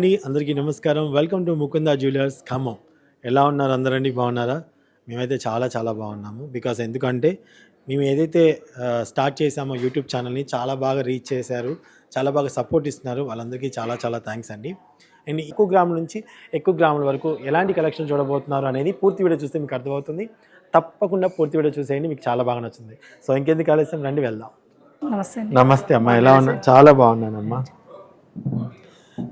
అండి అందరికీ నమస్కారం. Welcome to Mukunda jewellers Khammam ఎలా ఉన్నారు అందరండి? బాగున్నారా? మేమైతే చాలా చాలా బాగున్నాము. బికాస్ ఎందుకంటే మేము ఏదైతే స్టార్ట్ చేసామో యూట్యూబ్ ఛానల్ని చాలా బాగా రీచ్ చేశారు. చాలా బాగా సపోర్ట్ ఇస్తున్నారు. వాళ్ళందరికీ చాలా చాలా థ్యాంక్స్ అండి. అండ్ ఎక్కువ గ్రాముల నుంచి ఎక్కువ గ్రాముల వరకు ఎలాంటి కలెక్షన్ చూడబోతున్నారు అనేది పూర్తి వీడియో చూస్తే మీకు అర్థమవుతుంది. తప్పకుండా పూర్తి వీడియో చూసేయండి. మీకు చాలా బాగా నచ్చుతుంది. సో ఇంకెందుకు ఆలస్యం? రండి వెళ్దాం. నమస్తే నమస్తే అమ్మా. ఎలా ఉన్నా చాలా బాగున్నానమ్మా.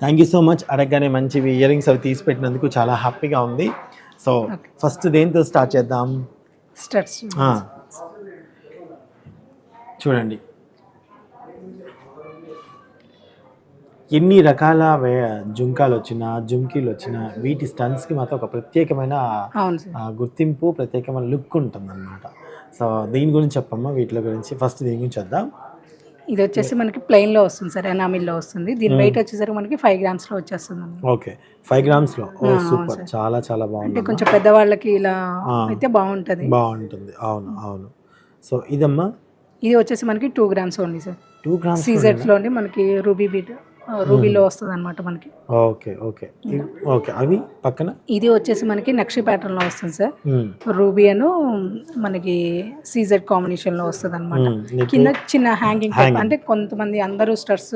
థ్యాంక్ యూ సో మచ్ అడగగానే మంచివి ఇయర్ రింగ్స్ అవి తీసి పెట్టినందుకు చాలా హ్యాపీగా ఉంది. సో ఫస్ట్ దేంతో స్టార్ట్ చేద్దాం? స్టడ్స్. చూడండి. ఎన్ని రకాల జుంకాలు వచ్చినా జుంకీలు వచ్చినా వీటి స్టన్స్కి మాత్రం ఒక ప్రత్యేకమైన గుర్తింపు ప్రత్యేకమైన లుక్ ఉంటుంది అనమాట సో దీని గురించి చెప్పమ్మా వీటి గురించి. ఫస్ట్ దీని గురించి వద్దాం ఇది వచ్చేసి మనకి ప్లెయిన్లో వస్తుంది సార్ ఎనామిల్లో వస్తుంది. దీని వెయిట్ వచ్చేసరికి మనకి ఫైవ్ గ్రామ్స్లో వచ్చేస్తుంది. ఓకే ఫైవ్ గ్రామ్స్లో సూపర్ చాలా చాలా అంటే బాగుంది కొంచెం పెద్దవాళ్ళకి ఇలా అయితే బాగుంటది. బాగుంటుంది. అవును అవును. సో ఇదమ్మా? ఇది వచ్చేసి మనకి two grams only sir two grams సీజెడ్లోని మనకి రూబీ బీట్ రూబీలో వస్తుంది అనమాట మనకి. Okay okay. ఓకే. అవి పక్కన? ఇది వచ్చేసి మనకి నక్షి ప్యాటర్న్లో వస్తుంది సార్. రూబీ అను మనకి సీజెడ్ కాంబినేషన్లో వస్తుంది అనమాట కింద చిన్న హ్యాంగింగ్ టైప్ అంటే కొంతమంది అందరూ స్టర్స్.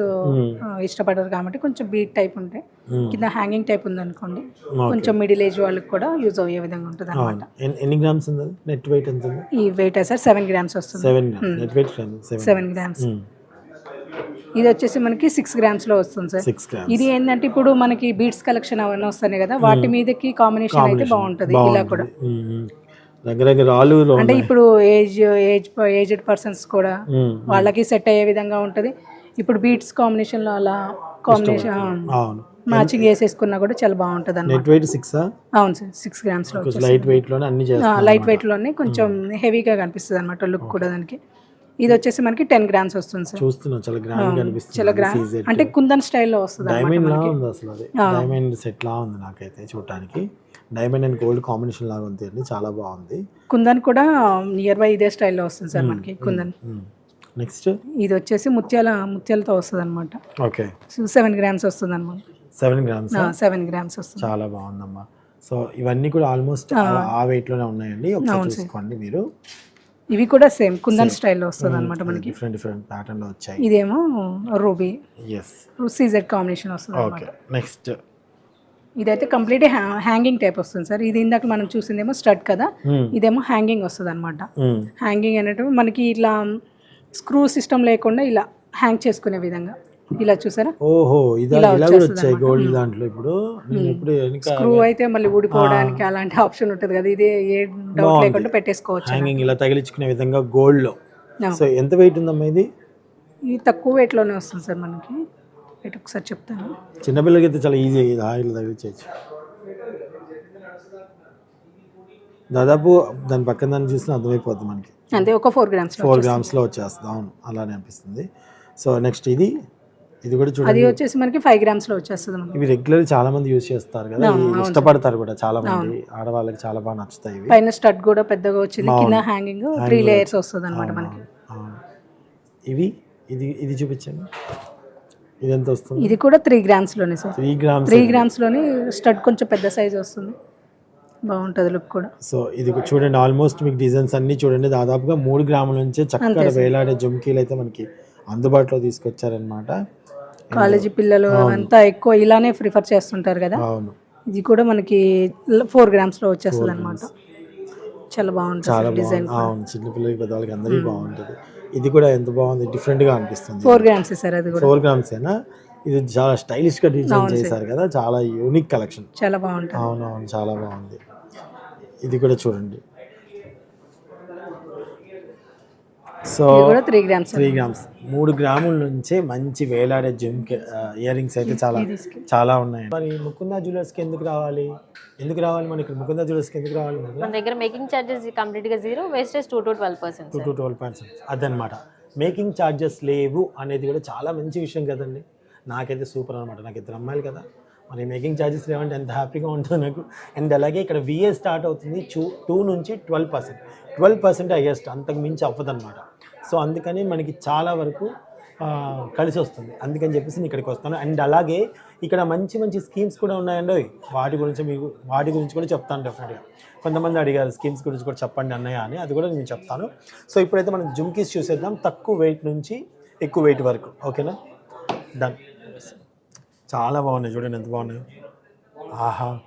ఇష్టపడరు కాబట్టి కొంచెం బీట్ టైప్ ఉంటాయి. కింద హ్యాంగింగ్ టైప్ ఉంది అనుకోండి. కొంచెం మిడిల్ ఏజ్ వాళ్ళకి కూడా యూజ్ అయ్యే విధంగా ఉంటుంది అనమాట ఎన్ని గ్రామ్స్ ఉంది నెట్ వెయిట్ ఎంత ఉంది? ఈ వెయిట్ సార్ సెవెన్ గ్రామ్స్ వస్తుంది. Seven grams. Seven grams. ఇది వచ్చేసి మనకి సిక్స్ గ్రామ్స్లో వస్తుంది సార్. ఇది ఏంటంటే ఇప్పుడు మనకి బీట్స్ కలెక్షన్ అవన్నీ వస్తాయి కదా వాటి మీదకి కాంబినేషన్ అయితే బాగుంటది ఇలా కూడా. దగ్గర దగ్గర ఆలు అంటే ఇప్పుడు ఏజ్ ఏజ్ ఏజ్డ్ పర్సన్స్ కూడా వాళ్ళకి సెట్ అయ్యే విధంగా ఉంటది. ఇప్పుడు బీట్స్ కాంబినేషన్లో అలా కాంబినేషన్ మ్యాచింగ్ వేసేసుకున్నా కూడా చాలా బాగుంటది అన్నమాట. వెయిట్ సిక్స్ అవును సార్ సిక్స్ గ్రామ్స్లో లైట్ వెయిట్లోనే అన్ని చేస్తాం లైట్ వెయిట్లోనే కొంచెం హెవీగా కనిపిస్తుంది అనమాట లుక్ కూడా దానికి. ఇది వచ్చేసి మనకి టెన్ గ్రామ్స్ వస్తుంది సార్. చూస్తున్నాం చాలా గ్రాండ్ కనిపిస్తుంది చాలా గ్రాండ్ అంటే కుందన్ స్టైల్లో వస్తుంది డైమండ్ లా ఉంది అసలు అది. డైమండ్ సెట్ లా ఉంది నాకైతే చూడటానికి. డైమండ్ అండ్ గోల్డ్ కాంబినేషన్ లాగా ఉంది అండి చాలా బాగుంది. కుందన్ కూడా నియర్ బై ఇదే స్టైల్లో వస్తుంది సార్ మనకి కుందన్. నెక్స్ట్ ఇది వచ్చేసి ముత్యాల ముత్యాలతో వస్తుంది అనమాట ఓకే సెవెన్ గ్రామ్స్ వస్తుంది అనమాట సెవెన్ గ్రామ్స్ సెవెన్ గ్రామ్స్ వస్తుంది. చాలా బాగుందమ్మా. సో ఇవన్నీ కూడా ఆల్మోస్ట్ ఆ. వెయిట్లోనే ఉన్నాయండి. ఒకసారి చూసుకోండి మీరు. ఇవి కూడా సేమ్ కుందన్ స్టైల్లో వస్తుంది అనమాట మనకి. డిఫరెంట్ డిఫరెంట్ ప్యాటర్న్లో వచ్చాయి. ఇదేమో రూబీ. ఎస్ సీజెడ్ కాంబినేషన్ వస్తుంది ఓకే నెక్స్ట్ ఇదైతే కంప్లీట్ హ్యాంగింగ్ టైప్ వస్తుంది సార్. ఇది ఇందాక మనం చూసిందేమో స్టడ్ కదా? ఇదేమో హ్యాంగింగ్ వస్తుంది అనమాట హ్యాంగింగ్ అనేటివి మనకి ఇట్లా స్క్రూ సిస్టమ్ లేకుండా ఇలా హ్యాంగ్ చేసుకునే విధంగా. ఇలా చూసారా? ఓహో ఇది ఇలా వచ్చాయి గోల్డ్ దాంట్లో ఇప్పుడు? ఇప్పుడు స్క్రూ అయితే మళ్ళీ ఊడిపోవడానికి అలాంటి ఆప్షన్ ఉంటుంది కదా ఇది ఏ డౌట్ లేకుండా పెట్టేసుకోవచ్చు హ్యాంగింగ్ ఇలా తగిలించుకునే విధంగా గోల్డ్లో. సో ఎంత వెయిట్ ఉందమ్మా ఇది? ఇది తక్కువ weight లోనే వస్తుంది సార్ మనకి. వెయిట్ ఒకసారి చెప్తాను. చిన్నపిల్లలకి అయితే చాలా ఈజీ ఇది ఆయిల్ తగిలించవచ్చు దాదాపు దాని పక్కన దాన్ని చూస్తే అర్థమైపోద్ది మనకి. అంతే ఒక ఫోర్ గ్రామ్స్ ఫోర్ గ్రామ్స్లో వచ్చేస్తుంది. అవును. అలానే అనిపిస్తుంది. సో నెక్స్ట్ ఇది. ఇది కూడా అది చూడండి వచ్చేసి మనకి ఫైవ్ గ్రామ్స్లో వచ్చేస్తుంది ఇవి రెగ్యులర్ చాలా మంది యూజ్ చేస్తారు కదా. ఇష్టపడతారు కూడా చాలా మంది. ఆడవాళ్ళకి చాలా బాగా నచ్చుతాయి ఇవి. పైన స్టడ్ కూడా పెద్దగా వచ్చింది కింద హ్యాంగింగ్ త్రీ లేయర్స్ వస్తుంది అనమాట మనకి. ఇవి? ఇది ఇది చూపించండి. ఇది ఎంత వస్తుంది? ఇది కూడా త్రీ గ్రామ్స్లోనే సార్ త్రీ గ్రామ్స్ త్రీ గ్రామ్స్లోనే స్టడ్ కొంచెం పెద్ద సైజ్ వస్తుంది. బాగుంటుంది లుక్ కూడా. సో ఇది చూడండి ఆల్మోస్ట్ మీకు డిజైన్స్ అన్ని చూడండి. దాదాపుగా మూడు గ్రాముల నుంచే చక్కగా వేలాడే జుమ్కీలు అయితే మనకి అందుబాటులో తీసుకొచ్చారనమాట కాలేజీ పిల్లలు అంతా ఎక్కువ ఇలానే ప్రిఫర్ చేస్తుంటారు కదా? అవును. ఇది కూడా మనకి ఫోర్ గ్రామ్స్లో వచ్చేస్తుంది అనమాట చాలా బాగుంటుంది చాలా సార్ డిజైన్ బాగుంది. అవును చిన్నపిల్లలకి పెద్దవాళ్ళకి అందరికీ బాగుంటుంది. ఇది కూడా ఎంత బాగుంది డిఫరెంట్గా అనిపిస్తుంది. ఫోర్ గ్రామ్స్ సార్ అది కూడా. ఫోర్ గ్రామ్స్ అయినా ఇది చాలా స్టైలిష్గా డిజైన్ చేశారు కదా చాలా యూనిక్ కలెక్షన్. చాలా బాగుంటుంది. అవును అవును చాలా బాగుంది. ఇది కూడా చూడండి. సో ఇది కూడా త్రీ గ్రామ్స్ త్రీ గ్రామ్స్ మూడు గ్రాముల నుంచే మంచి వేలాడే జిమ్ ఇయర్ రింగ్స్ అయితే చాలా చాలా ఉన్నాయి. మరి ముకుందా జ్యువెలర్స్కి ఎందుకు రావాలి? ఎందుకు రావాలి మనకి ముకుందా జ్యువెలర్స్కి ఎందుకు రావాలి మన దగ్గర మేకింగ్ ఛార్జెస్ కంప్లీట్గా zero wastage two to twelve percent two to twelve points అదనమాట మేకింగ్ ఛార్జెస్ లేవు అనేది కూడా చాలా మంచి విషయం కదండి. నాకైతే సూపర్ అనమాట నాకు ఇద్దరు అమ్మాయిలు కదా. మరి మేకింగ్ ఛార్జెస్ లేవంటే ఎంత హ్యాపీగా ఉంటుంది నాకు. అండ్ అలాగే ఇక్కడ విఏ స్టార్ట్ అవుతుంది టూ టూ నుంచి twelve percent twelve percent highest అంతకు మించి అవ్వదన్నమాట. సో అందుకని మనకి చాలా వరకు కలిసి వస్తుంది అందుకని చెప్పేసి నేను ఇక్కడికి వస్తాను. అండ్ అలాగే ఇక్కడ మంచి మంచి స్కీమ్స్ కూడా ఉన్నాయండి. వాటి గురించి మీకు వాటి గురించి కూడా చెప్తాను డెఫినెట్గా. కొంతమంది అడిగారు స్కీమ్స్ గురించి కూడా చెప్పండి అన్నయ్య అని. అది కూడా నేను చెప్తాను. సో ఇప్పుడైతే మనం జుమ్కీస్ చూసేద్దాం. తక్కువ వెయిట్ నుంచి ఎక్కువ వెయిట్ వరకు. ఓకేనా? డన్. చాలా బాగున్నాయి చూడండి ఎంత బాగున్నాయి. ఆహా.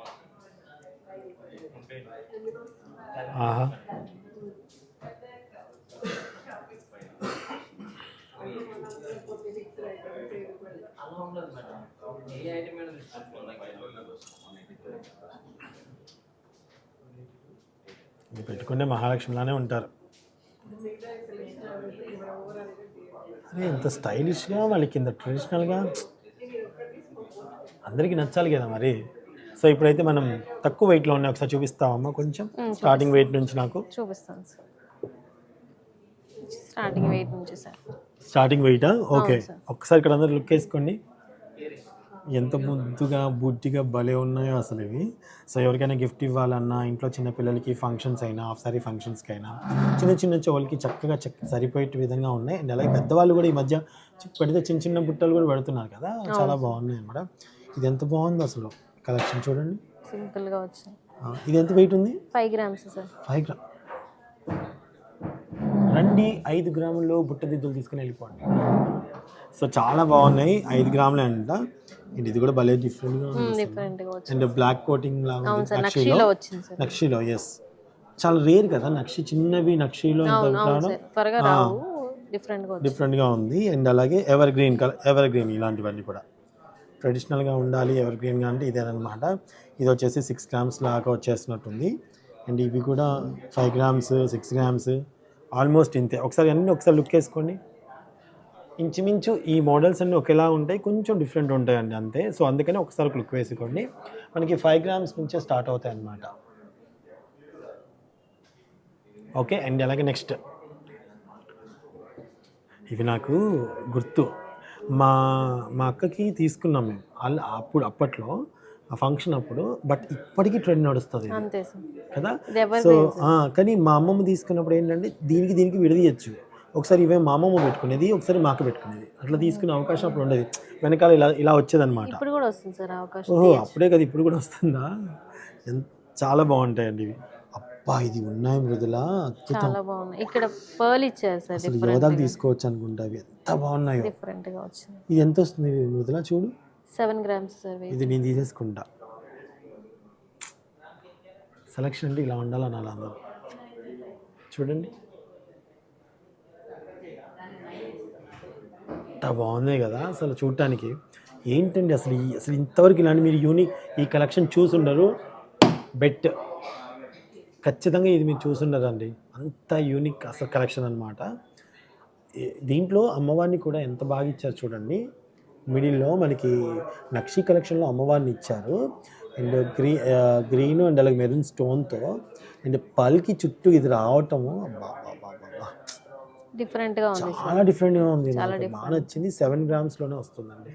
ఆహా. ఇది పెట్టుకుంటే మహాలక్ష్మిలానే ఉంటారు. అరే ఎంత స్టైలిష్గా వాళ్ళకి ఇంత ట్రెడిషనల్గా అందరికీ నచ్చాలి కదా మరి. సో ఇప్పుడైతే మనం తక్కువ వెయిట్లో ఉన్నాయి ఒకసారి చూపిస్తామమ్మా కొంచెం? స్టార్టింగ్ వెయిట్ నుంచి నాకు. చూపిస్తాను సార్. స్టార్టింగ్ వెయిట్ నుంచి సార్. స్టార్టింగ్ వెయిటా ఓకే sir. ఒక్కసారి ఇక్కడ అందరు లుక్ వేసుకోండి. ఎంత ముద్దుగా బుడ్డిగా భలే ఉన్నాయో అసలు ఇవి. సో ఎవరికైనా గిఫ్ట్ ఇవ్వాలన్నా ఇంట్లో చిన్న పిల్లలకి ఫంక్షన్స్ అయినా హాఫ్ సారీ ఫంక్షన్స్కి అయినా చిన్న చిన్న చెవులకి చక్కగా చక్క సరిపోయే విధంగా ఉన్నాయి. అండ్ అలాగే పెద్దవాళ్ళు కూడా ఈ మధ్య పెడితే చిన్న చిన్న బుట్టలు కూడా పెడుతున్నారు కదా. చాలా బాగున్నాయి అన్నమాట. ఇది ఎంత బాగుంది అసలు? కలెక్షన్ చూడండి. సింపుల్గా వచ్చింది. ఇది ఎంత వెయిట్ ఉంది? Five grams sir five gram రండి ఐదు గ్రాముల్లో బుట్ట దిద్దులు తీసుకుని వెళ్ళిపోండి. సో చాలా బాగున్నాయి. ఐదు గ్రాములే అంట. ఇది ఇది కూడా భలే డిఫరెంట్గా ఉంది డిఫరెంట్గా వచ్చింది. అండ్ బ్లాక్ కోటింగ్ లాగా నక్షిలో? ఎస్ చాలా రేర్ కదా నక్షి చిన్నవి నక్షిలో వచ్చింది. డిఫరెంట్గా ఉంది. అండ్ అలాగే ever green colour ever green ఇలాంటివన్నీ కూడా. ట్రెడిషనల్గా ఉండాలి ఎవర్ గ్రీన్గా అంటే ఇదేనమాట. ఇది వచ్చేసి సిక్స్ గ్రామ్స్ లాగా వచ్చేసినట్టుంది. అండ్ ఇవి కూడా five grams six grams almost ఇంతే. ఒకసారి అన్నీ ఒకసారి లుక్ వేసుకోండి. ఇంచుమించు ఈ మోడల్స్ అన్నీ ఒకేలా ఉంటాయి కొంచెం డిఫరెంట్ ఉంటాయండి అంతే. సో అందుకని ఒకసారి లుక్ వేసుకోండి. మనకి ఫైవ్ గ్రామ్స్ నుంచే స్టార్ట్ అవుతాయి అన్నమాట ఓకే అండ్ అలాగే నెక్స్ట్. ఇవి నాకు గుర్తు. మా మా అక్కకి తీసుకున్నాం మేము. అల్ల అప్పుడు అప్పట్లో ఆ ఫంక్షన్ అప్పుడు బట్ ఇప్పటికీ ట్రెండ్ నడుస్తుంది కదా? సో కానీ మా అమ్మమ్మ తీసుకున్నప్పుడు ఏంటంటే దీనికి దీనికి విడదీయచ్చు. ఒకసారి ఇవే మా అమ్మమ్మ పెట్టుకునేది ఒకసారి మాకు పెట్టుకునేది. అట్లా తీసుకునే అవకాశం అప్పుడు ఉండేది. వెనకాల ఇలా ఇలా వచ్చేదన్నమాట. ఇప్పుడు కూడా వస్తుంది సార్ అవకాశం. ఓహో అప్పుడే కదా ఇప్పుడు కూడా వస్తుందా? ఎంత చాలా బాగుంటాయండి ఇవి. అబ్బా ఇది ఉన్నాయి మృదుల అద్భుతం. చాలా బాగుంది ఇక్కడ పర్ల్ ఇచ్చారు సార్ అసలు యోధాకు తీసుకోవచ్చు అనుకుంటా ఇవి ఎంత బాగున్నాయో. వచ్చింది. ఇది ఎంత వస్తుంది మృదుల చూడు. సెవెన్ గ్రామ్స్ సార్ ఇది నేను తీసేసుకుంటా. సెలక్షన్ అంటే ఇలా ఉండాలని అలా అందరూ. చూడండి. ఎంత బాగున్నాయి కదా అసలు చూడటానికి ఏంటండి అసలు ఈ అసలు ఇంతవరకు ఇలాంటి మీరు యూనిక్ ఈ కలెక్షన్ చూసుండరు? బెట్. ఖచ్చితంగా ఇది మీరు చూసుండరండి. అంత యూనిక్ అసలు కలెక్షన్ అనమాట దీంట్లో అమ్మవారిని కూడా ఎంత బాగా ఇచ్చారు చూడండి. మిడిల్లో మనకి నక్షి కలెక్షన్లో అమ్మవారిని ఇచ్చారు. అండ్ గ్రీ గ్రీన్ అండ్ అలాగే మెరూన్ స్టోన్తో. అండ్ పల్కి చుట్టూ ఇది రావటము బాబా బాబా డిఫరెంట్గా ఉంది చాలా డిఫరెంట్గా ఉంది బాగా నచ్చింది సెవెన్ గ్రామ్స్లోనే వస్తుందండి.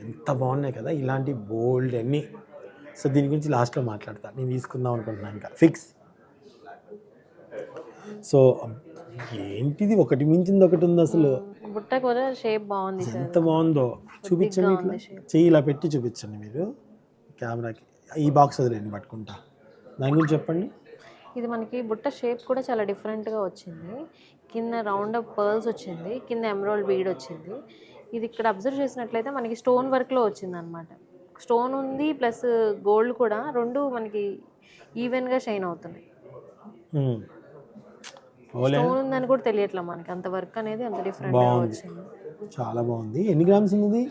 ఎంత బాగున్నాయి కదా ఇలాంటి బోల్డ్ అన్నీ. సో దీని గురించి లాస్ట్లో మాట్లాడతా. నేను తీసుకుందాం అనుకుంటున్నాను ఇంకా. ఫిక్స్. సో ఏంటిది ఒకటి మించింది ఒకటి ఉంది అసలు. బుట్ట కూడా షేప్ బాగుంది ఎంత బాగుందో. చూపించండి ఇట్లా. చెయ్యి ఇలా పెట్టి చూపించండి మీరు. కెమెరాకి. ఈ బాక్స్ వదిలేండి పట్టుకుంటా. దాని గురించి చెప్పండి. ఇది మనకి బుట్ట షేప్ కూడా చాలా డిఫరెంట్గా వచ్చింది. కింద రౌండ్ అప్ పర్ల్స్ వచ్చింది కింద ఎమరాల్డ్ బీడ్ వచ్చింది. ఇది ఇక్కడ అబ్జర్వ్ చేసినట్లయితే మనకి స్టోన్ వర్క్లో వచ్చింది అనమాట స్టోన్ ఉంది ప్లస్ గోల్డ్ కూడా రెండు మనకి ఈవెన్గా షైన్ అవుతున్నాయి. స్టోన్ ఉందని కూడా తెలియట్లే మనకి అంత వర్క్ అనేది అంత డిఫరెంట్గా బాగుంది. వచ్చింది. చాలా బాగుంది. ఎన్ని గ్రామ్స్ ఉంది?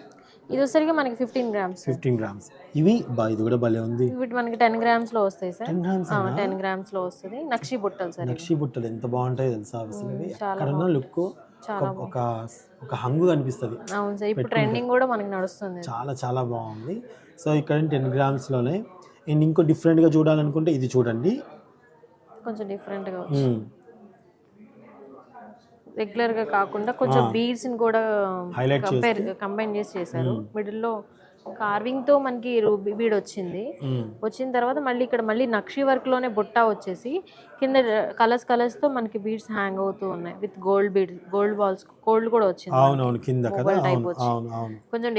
ఇది వచ్చేసరికి మనకి ఫిఫ్టీన్ గ్రామ్స్ ఫిఫ్టీన్ గ్రామ్స్ ఇవి బా ఇది కూడా భలే ఉంది. వీటి మనకి టెన్ గ్రామ్స్లో వస్తాయి సార్. టెన్ గ్రామ్స్ టెన్ గ్రామ్స్లో వస్తుంది. నక్షి బుట్టలు సార్ ఇవి. నక్షి బుట్టలు ఎంత బాగుంటాయో తెలుసా అసలు ఇవి? చాలా లుక్ చాలా ఒక ఒక హంగు కనిపిస్తుంది. అవును సార్ ఇప్పుడు ట్రెండింగ్ కూడా మనకి నడుస్తుంది. చాలా చాలా బాగుంది. సో ఇక్కడ టెన్ గ్రామ్స్లోనే అండ్ ఇంకో డిఫరెంట్గా చూడాలనుకుంటే ఇది చూడండి. కొంచెం ఉమ్. రెగ్యులర్ గా కాకుండా కొంచెం బీడ్స్ని కూడా కంపేర్ కంబైన్ చేసి చేశారు. మిడిల్లో కార్వింగ్తో మనకి రూబీ బీడ్ వచ్చింది. వచ్చిన తర్వాత మళ్ళీ ఇక్కడ మళ్ళీ నక్షి వర్క్లోనే బుట్ట వచ్చేసి కింద కలర్స్ కలర్స్తో మనకి బీడ్స్ హ్యాంగ్ అవుతూ ఉన్నాయి. With gold beads gold balls gold కూడా వచ్చింది అవునవును కింద వచ్చింది. కొంచెం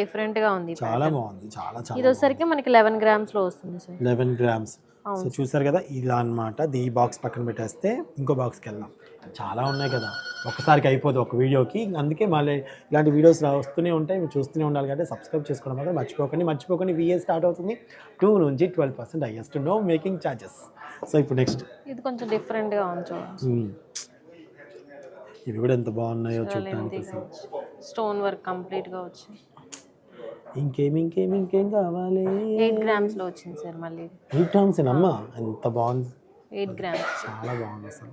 గా ఉంది చాలా బాగుంది చాలా ఇది వచ్చేసరికి మనకి లెవెన్ గ్రామ్స్లో వస్తుంది సార్ లెవెన్ గ్రామ్స్ సో చూసారు కదా ఇలా అన్నమాట ఇది ఈ బాక్స్ పక్కన పెట్టేస్తే ఇంకో బాక్స్కి వెళ్దాం. చాలా ఉన్నాయి కదా. ఒక్కసారికి అయిపోదు ఒక వీడియోకి. అందుకే మళ్ళీ ఇలాంటి వీడియోస్ వస్తూనే ఉంటాయి. మీరు చూస్తూనే ఉండాలి అంటే సబ్స్క్రైబ్ చేసుకోవడం మాత్రం మర్చిపోకండి. మర్చిపోకండి విఏ స్టార్ట్ అవుతుంది. టూ నుంచి twelve percent highest no making charges so ఇప్పుడు నెక్స్ట్ ఇది కొంచెం డిఫరెంట్గా ఉంది చూడండి ఇవి కూడా ఎంత బాగున్నాయో చూడటానికి స్టోన్ వర్క్ కంప్లీట్గా వచ్చి. ఇంకేం ఇంకేం ఇంకేం కావాలి? ఎయిట్ గ్రామ్స్లో వచ్చింది సార్ మళ్ళీ. ఎయిట్ గ్రామ్స్ అమ్మా? ఎంత బాగుంది. ఎయిట్ గ్రామ్స్ చాలా బాగుంది అసలు.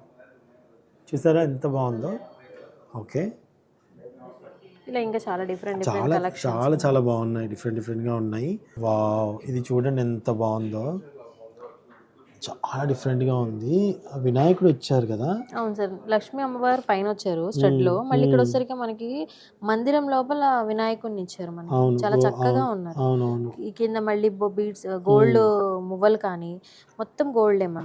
చూసారా ఎంత బాగుందో? ఓకే. ఇలా ఇంకా చాలా డిఫరెంట్ చాలా చాలా చాలా బాగున్నాయి. డిఫరెంట్ డిఫరెంట్గా ఉన్నాయి. వావ్ ఇది చూడండి ఎంత బాగుందో. చాలా డిఫరెంట్గా ఉంది. వినాయకుడు వచ్చారు కదా? అవును సార్. లక్ష్మీ అమ్మవారు పైన వచ్చారు స్టడ్లో మళ్ళీ ఇక్కడ వచ్చేసరికి మనకి మందిరం లోపల వినాయకుడిని ఇచ్చారు మనకి. చాలా చక్కగా అవును, ఉన్నారు. ఈ కింద మళ్ళీ బీడ్స్ గోల్డ్ మువ్వలు కానీ మొత్తం గోల్డ్ ఏమో.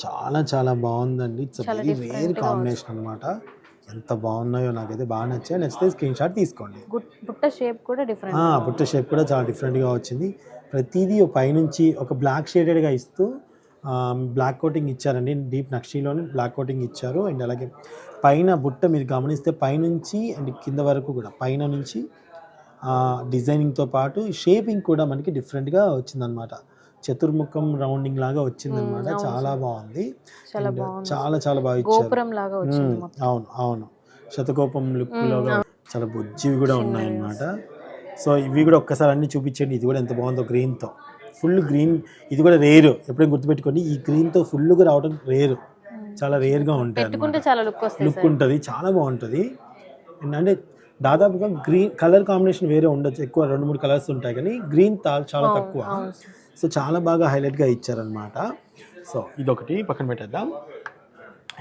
చాలా చాలా బాగుందండి. ఇట్స్ వెరీ రేర్ కాంబినేషన్ అనమాట ఎంత బాగున్నాయో నాకైతే బాగా నచ్చాయి. నచ్చితే స్క్రీన్ షాట్ తీసుకోండి. బుట్ట షేప్ కూడా డిఫరెంట్ ఆ, బుట్ట షేప్ కూడా చాలా డిఫరెంట్గా వచ్చింది. ప్రతిదీ ఒక పైనుంచి ఒక బ్లాక్ షేడెడ్గా ఇస్తూ బ్లాక్ కోటింగ్ ఇచ్చారండి. డీప్ నక్షీలోని బ్లాక్ కోటింగ్ ఇచ్చారు. అండ్ అలాగే పైన బుట్ట మీరు గమనిస్తే పైనుంచి అండ్ కింద వరకు కూడా పైన నుంచి డిజైనింగ్తో పాటు షేపింగ్ కూడా మనకి డిఫరెంట్గా వచ్చిందనమాట చతుర్ముఖం రౌండింగ్ లాగా వచ్చిందనమాట. అవును చాలా బాగుంది. చాలా చాలా చాలా బాగా ఇచ్చారు. లాగా వచ్చింది అవును అవును. శతకోపం లుక్లో చాలా బుజ్జివి కూడా ఉన్నాయన్నమాట. సో ఇవి కూడా ఒక్కసారి అన్ని చూపించండి. ఇది కూడా ఎంత బాగుందో గ్రీన్తో ఫుల్ గ్రీన్ ఇది కూడా రేరు ఎప్పుడైనా గుర్తుపెట్టుకోండి ఈ గ్రీన్తో ఫుల్గా రావడం రేరు చాలా రేర్గా ఉంటాయి పెట్టుకుంటే చాలా లుక్ లుక్ ఉంటుంది చాలా బాగుంటుంది. అంటే దాదాపుగా గ్రీన్ కలర్ కాంబినేషన్ వేరే ఉండొచ్చు. ఎక్కువ రెండు మూడు కలర్స్ ఉంటాయి కానీ గ్రీన్ చాలా తక్కువ. సో చాలా బాగా హైలైట్గా ఇచ్చారనమాట సో ఇదొకటి పక్కన పెట్టేద్దాం.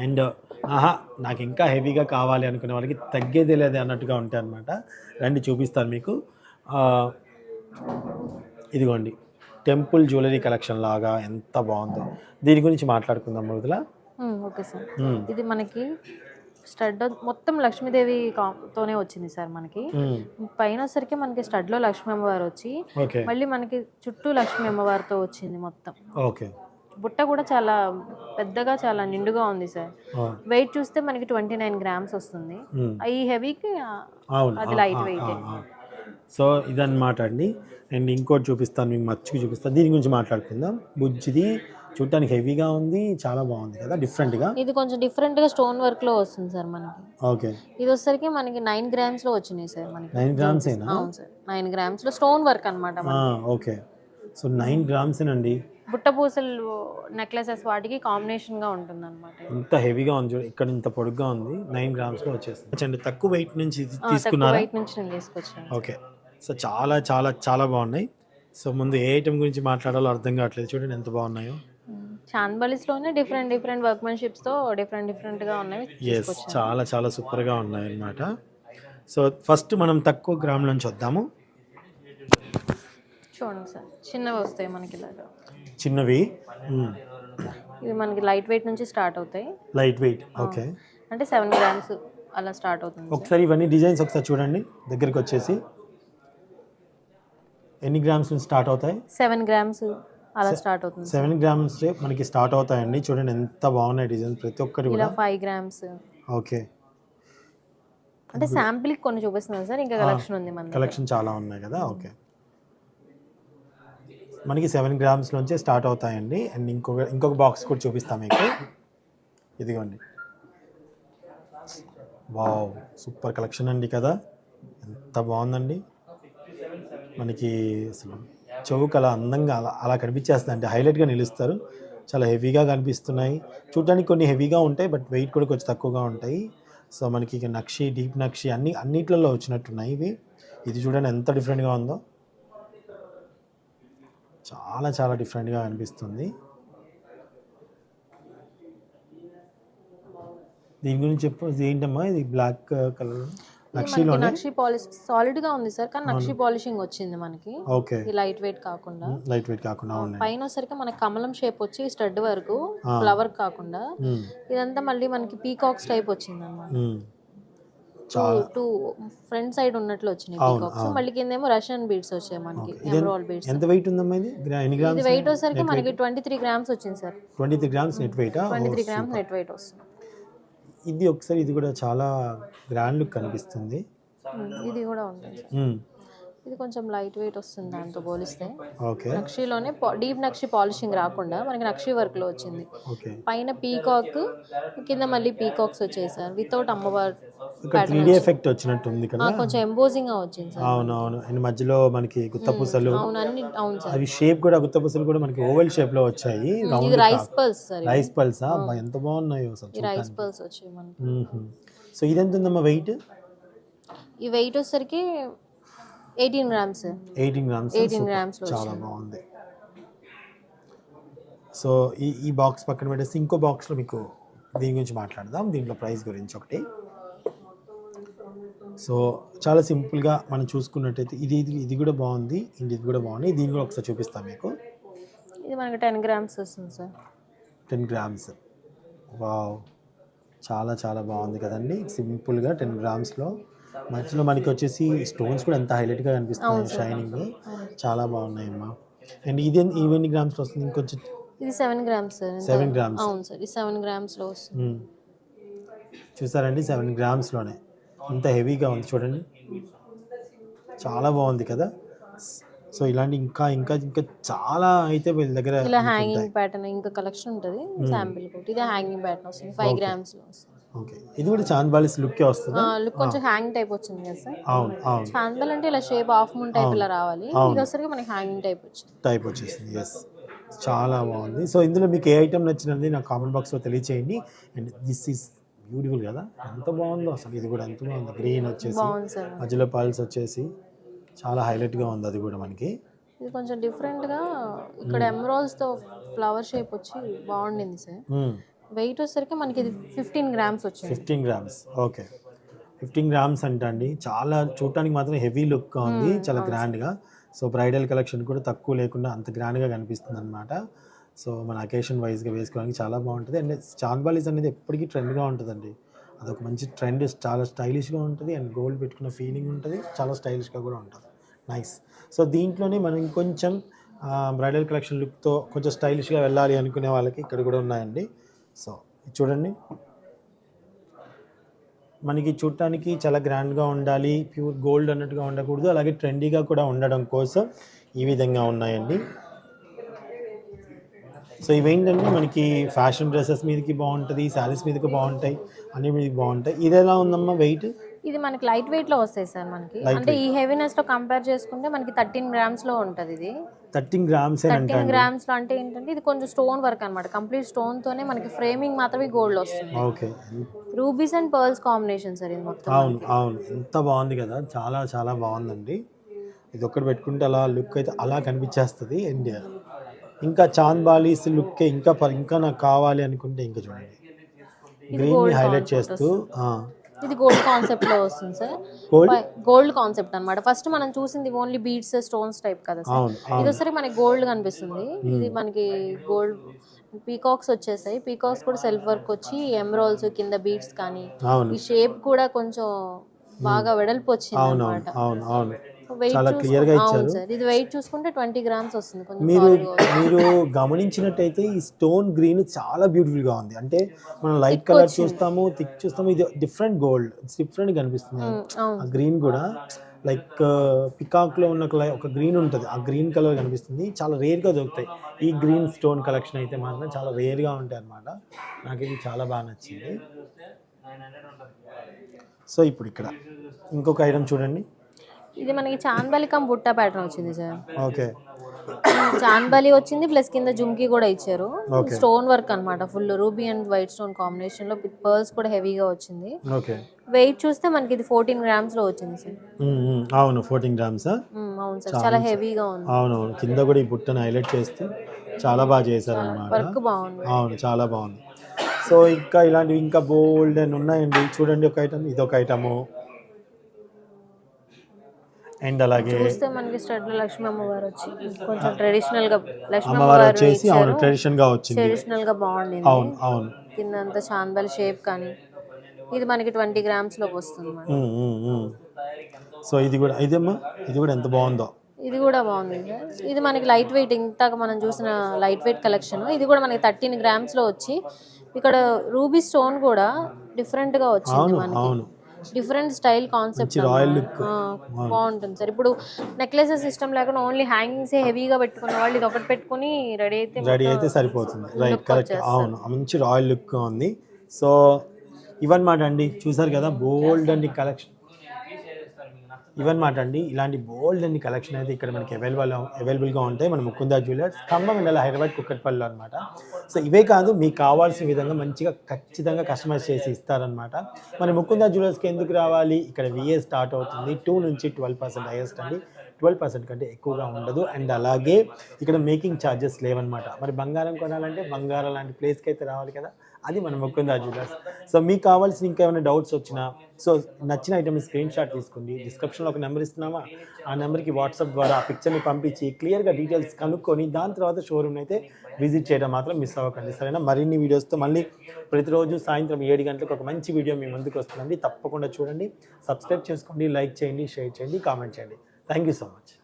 అండ్ ఆహా నాకు ఇంకా హెవీగా కావాలి అనుకునే వాళ్ళకి తగ్గేదే లేదు అన్నట్టుగా ఉంటాయి అనమాట రండి చూపిస్తాను మీకు. ఇదిగోండి. టెంపుల్ జ్యువెలరీ కలెక్షన్ లాగా ఎంత బాగుందో. దీని గురించి మాట్లాడుకుందాం మృదుల. Okay sir. ఇది మనకి స్టడ్ మొత్తం లక్ష్మీదేవి తోనే వచ్చింది సార్ మనకి. పైన వచ్చరికి మనకి స్టడ్లో లక్ష్మీ అమ్మవారు వచ్చి మళ్ళీ మనకి చుట్టూ లక్ష్మీ అమ్మవారితో వచ్చింది మొత్తం. ఓకే. బుట్ట కూడా చాలా పెద్దగా చాలా నిండుగా ఉంది సార్. వెయిట్ చూస్తే మనకి ట్వంటీ నైన్ గ్రామ్స్ వస్తుంది. ఈ హెవీకి అది. ఆ, ఆ. సో ఇదన్నమాట అండి. అండ్ ఇంకోటి చూపిస్తాను మీకు మచ్చుకు చూపిస్తాను. దీని గురించి మాట్లాడుకుందాం. బుజ్జిది చూడటానికి హెవీగా ఉంది చాలా బాగుంది కదా డిఫరెంట్గా ఇది కొంచెం డిఫరెంట్గా స్టోన్ వర్క్లో వస్తుంది సార్ మనకి. ఓకే. ఇది వచ్చేసరికి మనకి నైన్ గ్రామ్స్లో వచ్చినాయి సార్ మనకి. నైన్ గ్రామ్స్ ఏనా? అవును సార్. నైన్ గ్రామ్స్లో స్టోన్ వర్క్ అనమాట ఓకే. సో నైన్ గ్రామ్స్ ఏనండి? బుట్ట పూసలు నెక్లెసెస్ వాటికి కాంబినేషన్గా ఉంటుంది అనమాట ఇంత హెవీగా ఉంది చూడు ఇక్కడ ఇంత పొడుగ్గా ఉంది నైన్ గ్రామ్స్లో వచ్చేస్తుంది. చండి తక్కువ వెయిట్ నుంచి తీసుకున్నారా? వెయిట్ నుంచి నేను తీసుకొచ్చాను. ఓకే. సో చాలా చాలా చాలా బాగున్నాయి. సో ముందు ఏ ఐటమ్ గురించి మాట్లాడాలో అర్థం కావట్లేదు. చూడండి ఎంత బాగున్నాయో. చాందబలిస్లోనే డిఫరెంట్ డిఫరెంట్ వర్క్మెన్షిప్స్తో డిఫరెంట్ డిఫరెంట్గా ఉన్నాయి. ఎస్ చాలా చాలా సూపర్గా ఉన్నాయి అన్నమాట సో ఫస్ట్ మనం తక్కువ గ్రామ్ నుంచి వద్దాము చూడండి సార్ చిన్నవి వస్తాయి మనకి ఇలాగా. చిన్నవి? ఇవి మనకి లైట్ వెయిట్ నుంచి స్టార్ట్ అవుతాయి. లైట్ వెయిట్ ఓకే అంటే సెవెన్ గ్రామ్స్ అలా స్టార్ట్ అవుతుంది ఒకసారి ఇవన్నీ డిజైన్స్ ఒకసారి చూడండి దగ్గరికి వచ్చేసి. ఎన్ని గ్రామ్స్ నుంచి స్టార్ట్ అవుతాయి? సెవెన్ గ్రామ్స్ అలా స్టార్ట్ అవుతుంది సెవెన్ గ్రామ్స్ మనకి స్టార్ట్ అవుతాయండి. చూడండి ఎంత బాగున్నాయి డిజైన్స్. ప్రతి ఒక్కటి కూడా. Five grams. ఓకే. అంటే శాంపిల్ కొన్ని చూపిస్తున్నాను సార్ ఇంకా కలెక్షన్ ఉంది మన. కలెక్షన్ చాలా ఉన్నాయి కదా ఓకే. మనకి సెవెన్ గ్రామ్స్ నుంచే స్టార్ట్ అవుతాయండి. అండ్ ఇంకొక ఇంకొక బాక్స్ కూడా చూపిస్తాం మీకు. ఇదిగోండి. వావ్ సూపర్ కలెక్షన్ అండి కదా. ఎంత బాగుందండి. మనకి అసలు చెవుకు అలా అందంగా అలా అలా కనిపించేస్తుంది. అంటే హైలైట్గా నిలుస్తారు. చాలా హెవీగా కనిపిస్తున్నాయి. చూడడానికి కొన్ని హెవీగా ఉంటాయి బట్ వెయిట్ కూడా కొంచెం తక్కువగా ఉంటాయి. సో మనకి ఇక నక్షి డీప్ నక్షి అన్ని అన్నిట్లలో వచ్చినట్టున్నాయి ఇవి. ఇది చూడండి ఎంత డిఫరెంట్గా ఉందో. చాలా చాలా డిఫరెంట్గా అనిపిస్తుంది. దీని గురించి చెప్పు ఇది ఏంటమ్మా? ఇది బ్లాక్ కలర్ నక్షి పాలిష్ సాలిడ్గా ఉంది సార్ కానీ నక్షి పాలిషింగ్ వచ్చింది మనకి. ఓకే. లైట్ వెయిట్ కాకుండా. లైట్ వెయిట్ కాకుండా పైన వచ్చరికి మనకి కమలం షేప్ వచ్చి స్టడ్ వరకు ఫ్లవర్ కాకుండా. ఇదంతా మళ్ళీ మనకి పీకాక్స్ టైప్ వచ్చింది అనమాట. టూ ఫ్రంట్ సైడ్ ఉన్నట్లు వచ్చినాయి పీకాక్స్. మళ్ళీ కిందేమో రష్యన్ బీడ్స్ వచ్చాయి మనకి ఎమరాల్ బీడ్స్. ఎంత వెయిట్ ఉందమ్మా ఇది? వెయిట్ వచ్చేసరికి మనకి ట్వంటీ త్రీ గ్రామ్స్ వచ్చింది sir. Twenty three grams net వెయిటా twenty three grams net weight వస్తుంది. ఇది ఒకసారి ఇది కూడా చాలా గ్రాండ్ లుక్ కనిపిస్తుంది. ఇది కూడా ఉంటుంది మ్మ్. ఇది కొంచెం లైట్ వెయిట్ వస్తుంది దాంతో పోలిస్తే. ఓకే. నక్షిలోనే డీప్ నక్షి పాలిషింగ్ రాకుండా మనకి నక్షి వర్క్లో వచ్చింది. ఓకే. పైన పీకాక్ కింద మళ్ళీ పీకాక్స్ వచ్చాయి సార్ వితౌట్ అమ్మవారు త్రీ డి ఎఫెక్ట్ వచ్చినట్టు ఉంది కదా. కొంచెం ఎంబోజింగ్గా వచ్చింది సార్. అవును అవును అండ్ మధ్యలో మనకి గుత్తపూసలు అవును అన్ని అవును సార్. అవి షేప్ కూడా గుత్తపూసలు కూడా మనకి ఓవెల్ షేప్లో వచ్చాయి. Rice pearls sir. రైస్ పల్సా అబ్బా, ఎంత బాగున్నాయో అసలు రైస్ పల్స్ వచ్చాయి మనకి. సో ఇది ఎంత ఉందమ్మా వెయిట్ ఈ వెయిట్ వచ్చేసరికి eighteen grams eighteen grams eighteen grams చాలా బాగుంది. సో ఈ ఈ బాక్స్ పక్కన పెట్టేసి ఇంకో బాక్స్లో మీకు దీని గురించి మాట్లాడదాం. దీంట్లో ప్రైస్ గురించి ఒకటి. సో చాలా సింపుల్గా మనం చూసుకున్నట్టయితే ఇది ఇది ఇది కూడా బాగుంది ఇది ఇది కూడా బాగుంది దీన్ని కూడా ఒకసారి చూపిస్తాను మీకు. ఇది మనకి టెన్ గ్రామ్స్ వస్తుంది సార్. Ten grams. వావ్. చాలా చాలా బాగుంది కదండి. సింపుల్గా టెన్ గ్రామ్స్లో. మధ్యలో మనకి వచ్చేసి స్టోన్స్ కూడా ఎంత హైలైట్గా కనిపిస్తున్నాయి. షైనింగ్. చాలా బాగున్నాయి అమ్మా అండ్ ఇది ఇవి ఎన్ని గ్రామ్స్లో వస్తుంది? ఇంకొంచెం ఇది సెవెన్ గ్రామ్స్? Seven grams. అవును సార్ ఇది సెవెన్ గ్రామ్స్లో వస్తుంది. చూసారండి? సెవెన్ గ్రామ్స్లోనే. ఇంత హెవీగా ఉంది చూడండి. చాలా బాగుంది కదా. సో ఇలాంటి ఇంకా ఇంకా ఇంకా చాలా అయితే వీళ్ళ దగ్గర ఇలా హ్యాంగింగ్ ప్యాటర్న్ ఇంకా కలెక్షన్ ఉంటుంది. శాంపిల్ కొట్టి ఇది హ్యాంగింగ్ ప్యాటర్న్ వస్తుంది. ఫైవ్ గ్రామ్స్లో వస్తుంది. ఓకే ఇది కూడా చాంద్బాలిస్ లుక్కే వస్తుందా? లుక్ కొంచెం హ్యాంగ్ టైప్ వచ్చింది కదా సార్. అవును అవును. చాందల్ అంటే ఇలా షేప్ ఆఫ్ మూన్ టైప్ ఇలా రావాలి. ఇది వచ్చరికి మనకి హ్యాంగింగ్ టైప్ వచ్చింది. టైప్ వచ్చేసింది. ఎస్ చాలా బాగుంది. సో ఇందులో మీకు ఏ ఐటమ్ నచ్చినది నాకు కామెంట్ బాక్స్లో తెలియచేయండి. అండ్ దిస్ ఈస్ బ్యూటిఫుల్ కదా? ఎంత బాగుందో అసలు. ఇది కూడా ఎంత బాగుంది. గ్రీన్ వచ్చేసి మధ్యలో పల్స్ వచ్చేసి చాలా హైలైట్గా ఉంది అది కూడా మనకి. ఇది కొంచెం డిఫరెంట్గా ఇక్కడ ఎమరాల్స్తో ఫ్లవర్ షేప్ వచ్చి బాగుండింది సార్. వెయిట్ వచ్చేసరికి మనకి ఇది ఫిఫ్టీన్ గ్రామ్స్ వచ్చింది fifteen grams okay fifteen grams అంట అండి. చాలా చూడటానికి మాత్రం హెవీ లుక్గా ఉంది. చాలా గ్రాండ్గా సో బ్రైడల్ కలెక్షన్ కూడా తక్కువ లేకుండా అంత గ్రాండ్గా కనిపిస్తుంది అనమాట సో మన అకేషన్ వైజ్గా వేసుకోవడానికి చాలా బాగుంటుంది. అండ్ చాంద్బాలీస్ అనేది ఎప్పటికీ ట్రెండ్గా ఉంటుందండి. అదొక మంచి ట్రెండ్ చాలా స్టైలిష్గా ఉంటుంది. అండ్ గోల్డ్ పెట్టుకున్న ఫీలింగ్ ఉంటుంది. చాలా స్టైలిష్గా కూడా ఉంటుంది. నైస్. సో దీంట్లోనే మనం ఇంకొంచెం బ్రైడల్ కలెక్షన్ లుక్తో కొంచెం స్టైలిష్గా వెళ్ళాలి అనుకునే వాళ్ళకి ఇక్కడ కూడా ఉన్నాయండి. సో ఇది చూడండి. మనకి చూడటానికి చాలా గ్రాండ్గా ఉండాలి ప్యూర్ గోల్డ్ అన్నట్టుగా ఉండకూడదు. అలాగే ట్రెండీగా కూడా ఉండడం కోసం ఈ విధంగా ఉన్నాయండి. సో ఇవేంటంటే మనకి ఫ్యాషన్ డ్రెస్సెస్ మీదకి బాగుంటుంది శారీస్ మీదకి బాగుంటాయి అన్ని మీదకి బాగుంటాయి. ఇది ఎలా ఉందమ్మా వెయిట్ ఇది మనకి లైట్ వెయిట్లో వస్తాయి సార్ మనకి. అంటే ఈ హెవీనెస్తో కంపేర్ చేసుకుంటే మనకి థర్టీన్ గ్రామ్స్లో ఉంటది ఇది. థర్టీన్ గ్రామ్స్ థర్టీన్ గ్రామ్స్లో అంటే ఏంటంటే ఇది కొంచెం స్టోన్ వర్క్ అనమాట కంప్లీట్ స్టోన్ తోనే మనకి ఫ్రేమింగ్ మాత్రమే గోల్డ్ వస్తుంది. Okay. Rubies and pearls combination sir ఇది మొత్తం అవును అవును. ఎంత బాగుంది కదా. చాలా చాలా బాగుందండి. ఇది ఒక్కటి పెట్టుకుంటే అలా లుక్ అయితే అలా కనిపించేస్తుంది అండ్ ఇంకా చాంద్ బాలీస్ లుక్ ఇంకా ఇంకా నాకు కావాలి అనుకుంటే ఇంకా చూడండి. గ్రీన్ హైలైట్ చేస్తూ ఇది గోల్డ్ కాన్సెప్ట్లో వస్తుంది సార్ గోల్డ్ కాన్సెప్ట్ అన్నమాట. ఫస్ట్ మనం చూసింది ఓన్లీ బీడ్స్ స్టోన్స్ టైప్ కదా సార్ ఇది వచ్చేసరికి మనకి గోల్డ్ కనిపిస్తుంది. ఇది మనకి గోల్డ్ పీకాక్స్ వచ్చేసాయి. పీకాక్స్ కూడా సెల్ఫ్ వర్క్ వచ్చి ఎమరాల్స్ కింద బీడ్స్ కానీ ఈ షేప్ కూడా కొంచెం బాగా వెడల్పు వచ్చింది అనమాట చాలా clear గా సార్. ఇది వెయిట్ చూసుకుంటే ట్వంటీ గ్రామ్స్ వస్తుంది మీరు. మీరు గమనించినట్టయితే ఈ స్టోన్ గ్రీన్ చాలా బ్యూటిఫుల్గా ఉంది. అంటే మనం లైట్ కలర్ చూస్తాము థిక్ చూస్తాము. ఇది డిఫరెంట్ గోల్డ్ డిఫరెంట్ కనిపిస్తుంది. ఆ గ్రీన్ కూడా లైక్ పికాక్లో ఉన్న ఒక గ్రీన్ ఉంటుంది. ఆ గ్రీన్ కలర్ కనిపిస్తుంది. చాలా రేర్గా దొరుకుతాయి. ఈ గ్రీన్ స్టోన్ కలెక్షన్ అయితే మాత్రం చాలా రేర్గా ఉంటాయి అన్నమాట. నాకు ఇది చాలా బాగా నచ్చింది. సో ఇప్పుడు ఇక్కడ ఇంకొక ఐటమ్ చూడండి. ఇది మనకి చాందబలి కమ్ బుట్ట ప్యాటర్న్ వచ్చింది సార్. ఓకే. చాందబలి వచ్చింది ప్లస్ కింద జుమ్కీ కూడా ఇచ్చారు. స్టోన్ వర్క్ అన్నమాట full ruby and white stone కాంబినేషన్లో విత్ పర్ల్స్ కూడా హెవీగా వచ్చింది. ఓకే. వెయిట్ చూస్తే మనకి ఇది ఫోర్టీన్ గ్రామ్స్లో వచ్చింది సార్. అవును ఫోర్టీన్ గ్రామ్స్ అవును సార్ చాలా హెవీగా ఉంది. అవునవును కింద కూడా ఈ బుట్టను హైలైట్ చేస్తూ చాలా బాగా చేశారు అనమాట వర్క్ బాగుంది. అవును చాలా బాగుంది. సో ఇంకా ఇలాంటివి ఇంకా బోల్డ్ అని ఉన్నాయండి. చూడండి ఒక ఐటమ్ ఇది ఒక ఐటము అండ్ అలాగే చూస్తే మనకి స్టడ్ లక్ష్మీ అమ్మవారు వచ్చి కొంచెం ట్రెడిషనల్గా లక్ష్మీ అమ్మవారు వచ్చేసి అవును ట్రెడిషన్గా వచ్చింది. ట్రెడిషనల్గా బాగుండింది. అవును అవును. కింద అంతా చాందల్ షేప్ కానీ ఇది మనకి ట్వంటీ గ్రామ్స్లోకి వస్తుంది. సో ఇది కూడా ఇదేమ్మా ఇది కూడా ఎంత బాగుందో. ఇది కూడా బాగుంది. ఇది మనకి లైట్ వెయిట్ ఇంతక మనం చూసిన లైట్ వెయిట్ కలెక్షన్ ఇది కూడా మనకి థర్టీన్ గ్రామ్స్లో వచ్చి ఇక్కడ రూబీ స్టోన్ కూడా డిఫరెంట్గా వచ్చింది మనకి. అవును. Different style concept royal look. బాగుంటుంది సార్. ఇప్పుడు నెక్లెసెస్ సిస్టమ్ లేకుండా ఓన్లీ హ్యాంగింగ్స్ హెవీగా పెట్టుకున్న వాళ్ళు ఇది ఒకటి పెట్టుకుని రెడీ అయితే రెడీ అయితే సరిపోతుంది. రైట్ కరెక్ట్ అవును మంచి రాయల్ లుక్ ఉంది. సో ఇవన్నమాట అండి. చూసారు కదా బోల్డ్ అండి కలెక్షన్ ఇవన్నమాట అండి ఇలాంటి బోల్డ్ అన్ని కలెక్షన్ అయితే ఇక్కడ మనకి అవైలబుల్ అవైలబుల్గా ఉంటాయి. మన ముకుందా జ్యువెలర్స్ ఖమ్మం వెళ్ళాలి హైదరాబాద్ కుక్కట్పల్లిలో అనమాట సో ఇవే కాదు మీకు కావాల్సిన విధంగా మంచిగా ఖచ్చితంగా కస్టమైజ్ చేసి ఇస్తారనమాట మన ముకుందా జ్యువెలర్స్కి ఎందుకు రావాలి? ఇక్కడ విఏ స్టార్ట్ అవుతుంది. టూ నుంచి ట్వెల్వ్ పర్సెంట్ హైయెస్ట్ అండి. ట్వెల్వ్ పర్సెంట్ కంటే ఎక్కువగా ఉండదు. అండ్ అలాగే ఇక్కడ మేకింగ్ ఛార్జెస్ లేవన్నమాట. మరి బంగారం కొనాలంటే బంగారం లాంటి ప్లేస్కి అయితే రావాలి కదా. అది మన ముకుందా జ్యువెలర్స్ సో మీకు కావాల్సిన ఇంకా ఏమైనా డౌట్స్ వచ్చినా సో నచ్చిన ఐటమ్ స్క్రీన్ షాట్ తీసుకుంది డిస్క్రిప్షన్లో ఒక నెంబర్ ఇస్తున్నామా? ఆ నెంబర్కి వాట్సాప్ ద్వారా ఆ పిక్చర్ని పంపించి క్లియర్గా డీటెయిల్స్ కనుక్కొని దాని తర్వాత షోరూమ్ అయితే విజిట్ చేయడం మాత్రం మిస్ అవ్వకండి. సరేనా? మరిన్ని వీడియోస్తో మళ్ళీ ప్రతిరోజు సాయంత్రం ఏడు గంటలకు ఒక మంచి వీడియో మీ ముందుకు వస్తుందండి. తప్పకుండా చూడండి. సబ్స్క్రైబ్ చేసుకోండి లైక్ చేయండి షేర్ చేయండి కామెంట్ చేయండి. Thank you so much